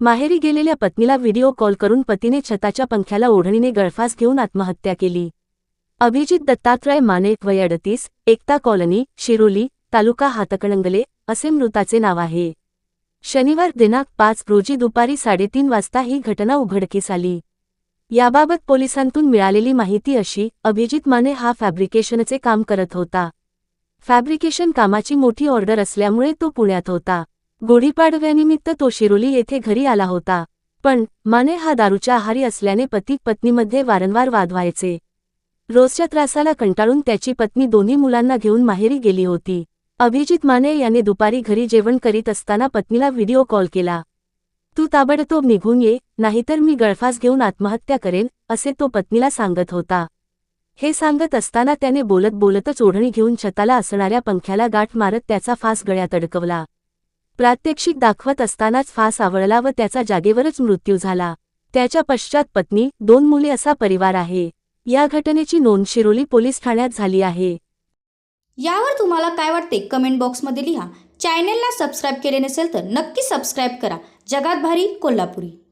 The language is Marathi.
माहेरी गेलेल्या पत्नीला व्हिडिओ कॉल करून पतीने छताच्या पंख्याला ओढणीने गळफास घेऊन आत्महत्या केली. अभिजित दत्तात्रय माने वय अडतीस एकता कॉलनी शिरोली तालुका हातकणंगले असे मृताचे नाव आहे. शनिवार दिनांक पाच रोजी दुपारी साडेतीन वाजता ही घटना उघडकीस आली. याबाबत पोलिसांतून मिळालेली माहिती अशी अभिजित माने हा फॅब्रिकेशनचे काम करत होता. फॅब्रिकेशन कामाची मोठी ऑर्डर असल्यामुळे तो पुण्यात होता. गुढीपाडव्यानिमित्त तो शिरोली येथे घरी आला होता. पण माने हा दारूच्या आहारी असल्याने पती पत्नीमध्ये वारंवार वाद व्हायचे. रोजच्या त्रासाला कंटाळून त्याची पत्नी दोन्ही मुलांना घेऊन माहेरी गेली होती. अभिजित माने याने दुपारी घरी जेवण करीत असताना पत्नीला व्हिडिओ कॉल केला. तू ताबडतोब निघून ये नाहीतर मी गळफास घेऊन आत्महत्या करेन असे तो पत्नीला सांगत होता. हे सांगत असताना त्याने बोलत बोलतच ओढणी घेऊन छताला असणाऱ्या पंख्याला गाठ मारत त्याचा फास गळ्यात अडकवला. प्रात्यक्षिक दाखवत असतानाच फास आवळला व त्याचा जागेवरच मृत्यू झाला. त्याच्या पश्चात पत्नी दोन मुले असा परिवार आहे. या घटनेची नोंद शिरोली पोलीस ठाण्यात झाली आहे. यावर तुम्हाला काय वाटते कमेंट बॉक्समध्ये लिहा. चॅनेलला सबस्क्राईब केले नसेल तर नक्की सबस्क्राईब करा. जगात भारी कोल्हापुरी.